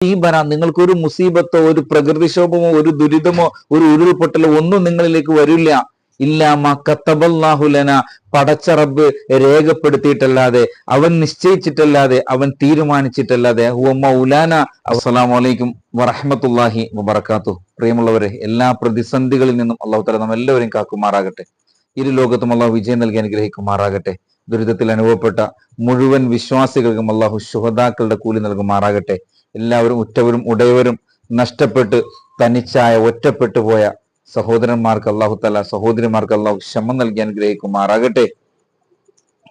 മുസീബന. നിങ്ങൾക്ക് ഒരു മുസീബത്തോ ഒരു പ്രകൃതിക്ഷോഭമോ ഒരു ദുരിതമോ ഒരു ഉരുൾപൊട്ടലോ ഒന്നും നിങ്ങളിലേക്ക് വരില്ല. ഇല്ലാമ കത്തബല്ലാഹുലന പടച്ച റബ്ബ് രേഖപ്പെടുത്തിയിട്ടല്ലാതെ അവൻ നിശ്ചയിച്ചിട്ടല്ലാതെ അവൻ തീരുമാനിച്ചിട്ടല്ലാതെ. ഹുവ മൗലാന. അസ്സലാമു അലൈക്കും വറഹ്മത്തുള്ളാഹി വബറകാത്തു പ്രിയമുള്ളവരെ എല്ലാ പ്രതിസന്ധികളിൽ നിന്നും അള്ളാഹു തല നാം എല്ലാവരെയും കാക്കുമാറാകട്ടെ. ഇരു ലോകത്തും അള്ളാഹു വിജയം നൽകി അനുഗ്രഹിക്കുമാറാകട്ടെ. ദുരിതത്തിൽ അനുഭവപ്പെട്ട മുഴുവൻ വിശ്വാസികൾക്കും അള്ളാഹു ശുഹദാക്കളുടെ കൂലി നൽകുമാറാകട്ടെ. എല്ലാവരും ഉറ്റവരും ഉടയവരും നഷ്ടപ്പെട്ട് തനിച്ചായ ഒറ്റപ്പെട്ടു പോയ സഹോദരന്മാർക്ക് അള്ളാഹു തല സഹോദരിമാർക്ക് അള്ളാഹു ക്ഷമ നൽകി അനുഗ്രഹിക്കുമാറാകട്ടെ.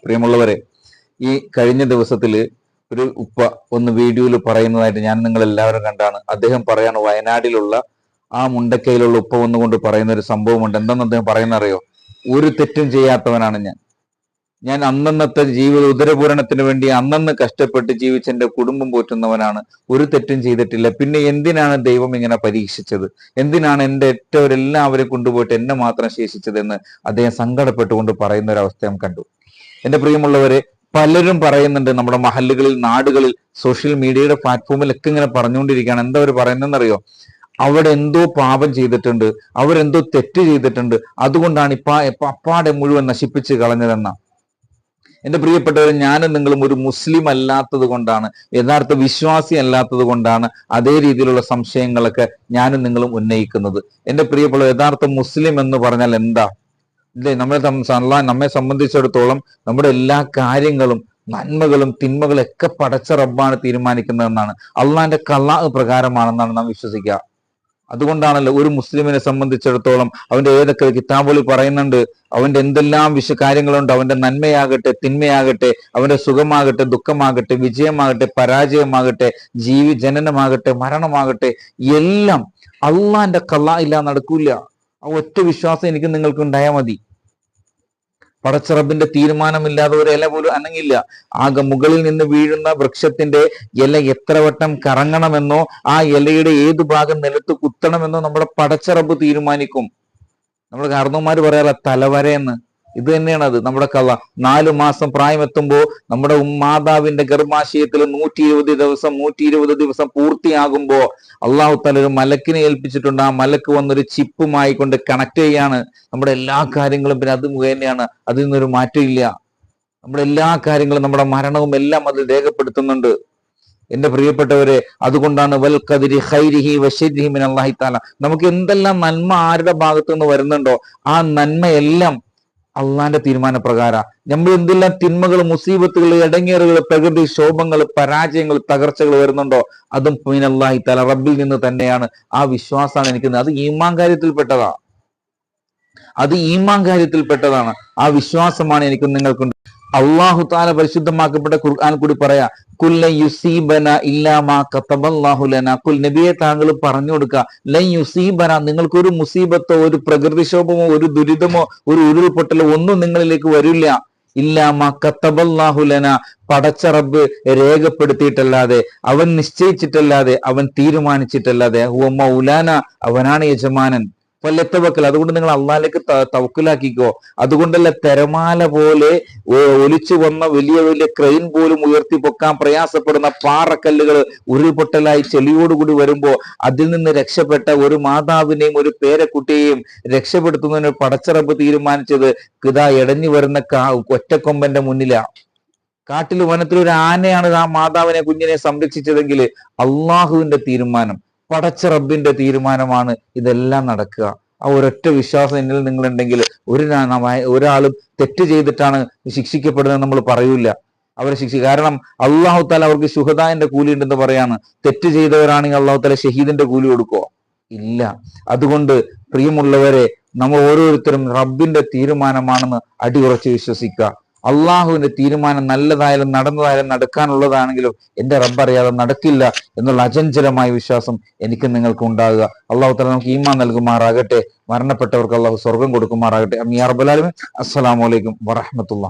പ്രിയമുള്ളവരെ ഈ കഴിഞ്ഞ ദിവസത്തിൽ ഒരു ഉപ്പ ഒന്ന് വീഡിയോയിൽ പറയുന്നതായിട്ട് ഞാൻ നിങ്ങൾ എല്ലാവരും കണ്ടാണ്. അദ്ദേഹം പറയാണ് വയനാടിലുള്ള ആ മുണ്ടക്കയിലുള്ള ഉപ്പ വന്നുകൊണ്ട് പറയുന്ന ഒരു സംഭവമുണ്ട്. എന്തെന്ന് അദ്ദേഹം പറയുന്ന അറിയോ ഒരു തെറ്റും ചെയ്യാത്തവനാണ് ഞാൻ. ഞാൻ അന്നന്നത്തെ ജീവിത ഉദരപൂരണത്തിന് വേണ്ടി അന്നന്ന് കഷ്ടപ്പെട്ട് ജീവിച്ച എന്റെ കുടുംബം പോറ്റുന്നവനാണ്. ഒരു തെറ്റും ചെയ്തിട്ടില്ല. പിന്നെ എന്തിനാണ് ദൈവം ഇങ്ങനെ പരീക്ഷിച്ചത്? എന്തിനാണ് എന്റെ ഏറ്റവരെല്ലാവരെയും കൊണ്ടുപോയിട്ട് എന്നെ മാത്രം ശേഷിച്ചതെന്ന് അദ്ദേഹം സങ്കടപ്പെട്ടുകൊണ്ട് പറയുന്ന ഒരു അവസ്ഥ ഞാൻ കണ്ടു. എന്റെ പ്രിയമുള്ളവരെ പലരും പറയുന്നുണ്ട് നമ്മുടെ മഹല്ലുകളിൽ നാടുകളിൽ സോഷ്യൽ മീഡിയയുടെ പ്ലാറ്റ്ഫോമിലൊക്കെ ഇങ്ങനെ പറഞ്ഞുകൊണ്ടിരിക്കുകയാണ്. എന്താ അവർ പറയുന്നതെന്നറിയോ? അവിടെ എന്തോ പാപം ചെയ്തിട്ടുണ്ട് അവരെന്തോ തെറ്റ് ചെയ്തിട്ടുണ്ട്. അതുകൊണ്ടാണ് ഇപ്പ അപ്പാടെ മുഴുവൻ നശിപ്പിച്ച് കളഞ്ഞതെന്ന. എന്റെ പ്രിയപ്പെട്ടവർ ഞാനും നിങ്ങളും ഒരു മുസ്ലിം അല്ലാത്തത് കൊണ്ടാണ് യഥാർത്ഥ വിശ്വാസി അല്ലാത്തത് കൊണ്ടാണ് അതേ രീതിയിലുള്ള സംശയങ്ങളൊക്കെ ഞാനും നിങ്ങളും ഉന്നയിക്കുന്നത്. എന്റെ പ്രിയപ്പെട്ട യഥാർത്ഥ മുസ്ലിം എന്ന് പറഞ്ഞാൽ എന്താ? ഇല്ലേ നമ്മളെ നമ്മെ സംബന്ധിച്ചിടത്തോളം നമ്മുടെ എല്ലാ കാര്യങ്ങളും നന്മകളും തിന്മകളും ഒക്കെ പടച്ച റബ്ബാണ് തീരുമാനിക്കുന്നതെന്നാണ്. അള്ളാഹിന്റെ കലാ പ്രകാരമാണെന്നാണ് നാം വിശ്വസിക്കുക. അതുകൊണ്ടാണല്ലോ ഒരു മുസ്ലിമിനെ സംബന്ധിച്ചിടത്തോളം അവന്റെ ഏതൊക്കെ കിതാബുകളിൽ പറയുന്നുണ്ട് അവന്റെ എന്തെല്ലാം വിഷ കാര്യങ്ങളുണ്ട് അവന്റെ നന്മയാകട്ടെ തിന്മയാകട്ടെ അവന്റെ സുഖമാകട്ടെ ദുഃഖമാകട്ടെ വിജയമാകട്ടെ പരാജയമാകട്ടെ ജീവി ജനനമാകട്ടെ മരണമാകട്ടെ എല്ലാം അള്ളാന്റെ കള്ള ഇല്ല നടക്കൂല. ആ ഒറ്റ വിശ്വാസം എനിക്ക് നിങ്ങൾക്ക് ഉണ്ടായാൽ മതി. പടച്ചറബിന്റെ തീരുമാനമില്ലാതെ ഒരു ഇല പോലും അനങ്ങില്ല. ആകെ മുകളിൽ നിന്ന് വീഴുന്ന വൃക്ഷത്തിന്റെ ഇല എത്ര വട്ടം കറങ്ങണമെന്നോ ആ ഇലയുടെ ഏതു ഭാഗം നിലത്ത് കുത്തണമെന്നോ നമ്മുടെ പടച്ചറബ് തീരുമാനിക്കും. നമ്മുടെ കാരണവന്മാര് പറയാറ തലവരയെന്ന്. ഇത് തന്നെയാണ് അത് നമ്മുടെ കഥ. നാലു മാസം പ്രായമെത്തുമ്പോൾ നമ്മുടെ മാതാവിന്റെ ഗർഭാശയത്തിൽ നൂറ്റി ഇരുപത് ദിവസം നൂറ്റി ഇരുപത് ദിവസം പൂർത്തിയാകുമ്പോൾ അള്ളാഹു തല ഒരു മലക്കിനെ ഏൽപ്പിച്ചിട്ടുണ്ട്. ആ മലക്ക് വന്നൊരു ചിപ്പുമായി കൊണ്ട് കണക്ട് ചെയ്യാണ്. നമ്മുടെ എല്ലാ കാര്യങ്ങളും പിന്നെ അത് മുഖേനയാണ്. അതിൽ നിന്നൊരു മാറ്റമില്ല നമ്മുടെ എല്ലാ കാര്യങ്ങളും നമ്മുടെ മരണവും എല്ലാം അത് രേഖപ്പെടുത്തുന്നുണ്ട്. എന്റെ പ്രിയപ്പെട്ടവരെ അതുകൊണ്ടാണ് വൽ കതിരി ഹൈരിഹി വശരിഹി മിൻ അള്ളാഹി താല നമുക്ക് എന്തെല്ലാം നന്മ ആരുടെ ഭാഗത്തു നിന്ന് വരുന്നുണ്ടോ ആ നന്മയെല്ലാം അള്ളാന്റെ തീരുമാനപ്രകാര. നമ്മൾ എന്തെല്ലാം തിന്മകൾ മുസീബത്തുകൾ ഇടങ്ങേറുകൾ പ്രകൃതി ശോഭങ്ങൾ പരാജയങ്ങൾ തകർച്ചകൾ വരുന്നുണ്ടോ അതും അള്ളാഹി തല റബ്ബിൽ നിന്ന് തന്നെയാണ്. ആ വിശ്വാസമാണ് എനിക്ക് അത് ഈമാൻ കാര്യത്തിൽപ്പെട്ടതാ അത് ഈമാൻ കാര്യത്തിൽപ്പെട്ടതാണ്. ആ വിശ്വാസമാണ് എനിക്ക് നിങ്ങൾക്കുണ്ട് അള്ളാഹു താല പരിശുദ്ധമാക്കപ്പെട്ട ഖുർആൻ കൂടി പറയാ കുല്ല യുസീബന കുൽ നബിയെ താങ്കൾ പറഞ്ഞു കൊടുക്കുക ലൈ നിങ്ങൾക്ക് ഒരു മുസീബത്തോ ഒരു പ്രകൃതിക്ഷോഭമോ ഒരു ദുരിതമോ ഒരു ഉരുൾപൊട്ടലോ ഒന്നും നിങ്ങളിലേക്ക് വരില്ല. ഇല്ലാമ കത്തബല്ലാഹുലന പടച്ച റബ്ബ് രേഖപ്പെടുത്തിയിട്ടല്ലാതെ അവൻ നിശ്ചയിച്ചിട്ടല്ലാതെ അവൻ തീരുമാനിച്ചിട്ടല്ലാതെ ഹുവ അവനാണ് യജമാനൻ. വക്കൽ അതുകൊണ്ട് നിങ്ങൾ അള്ളാഹിലേക്ക് തവക്കലാക്കിക്കോ അതുകൊണ്ടല്ല തെരമാല പോലെ ഒലിച്ചു വന്ന വലിയ വലിയ ക്രെയിൻ പോലും ഉയർത്തി പൊക്കാൻ പ്രയാസപ്പെടുന്ന പാറക്കല്ലുകൾ ഉരുൾപൊട്ടലായി ചെളിയോടുകൂടി വരുമ്പോ അതിൽ നിന്ന് രക്ഷപ്പെട്ട ഒരു മാതാവിനെയും ഒരു പേരക്കുട്ടിയെയും രക്ഷപ്പെടുത്തുന്നതിന് പടച്ചറബ് തീരുമാനിച്ചത് കിതാ ഇടഞ്ഞു വരുന്ന ഒറ്റക്കൊമ്പന്റെ മുന്നിലാണ് കാട്ടിൽ വനത്തിൽ ഒരു ആനയാണ് ആ മാതാവിനെ കുഞ്ഞിനെ സംരക്ഷിച്ചതെങ്കിൽ അള്ളാഹുവിന്റെ തീരുമാനം. പടച്ച റബ്ബിന്റെ തീരുമാനമാണ് ഇതെല്ലാം നടക്കുക. ആ ഒരൊറ്റ വിശ്വാസം എന്നിൽ നിങ്ങളുണ്ടെങ്കിൽ ഒരു ഒരാളും തെറ്റ് ചെയ്തിട്ടാണ് ശിക്ഷിക്കപ്പെടുന്നത് നമ്മൾ പറയൂല അവരെ ശിക്ഷി കാരണം അള്ളാഹു താല അവർക്ക് ശുഹദാന്റെ കൂലി ഉണ്ടെന്ന് പറയാണ്. തെറ്റ് ചെയ്തവരാണെങ്കിൽ അള്ളാഹു താല ഷഹീദിന്റെ കൂലി കൊടുക്കുക ഇല്ല. അതുകൊണ്ട് പ്രിയമുള്ളവരെ നമ്മൾ ഓരോരുത്തരും റബ്ബിന്റെ തീരുമാനമാണെന്ന് അടിയുറച്ച് വിശ്വസിക്കുക. അള്ളാഹുവിന്റെ തീരുമാനം നല്ലതായാലും നടന്നതായാലും നടക്കാനുള്ളതാണെങ്കിലും എന്റെ റബ്ബറിയാതെ നടക്കില്ല എന്നുള്ള അചഞ്ചലമായ വിശ്വാസം എനിക്ക് നിങ്ങൾക്ക് ഉണ്ടാകുക. അള്ളാഹു തല നമുക്ക് ഈമാൻ നൽകുമാറാകട്ടെ. മരണപ്പെട്ടവർക്ക് അള്ളാഹു സ്വർഗം കൊടുക്കുമാറാകട്ടെ. അമ്മി അറബുലാലുമേ അസ്സലാമലൈക്കും വറഹമത്തുള്ള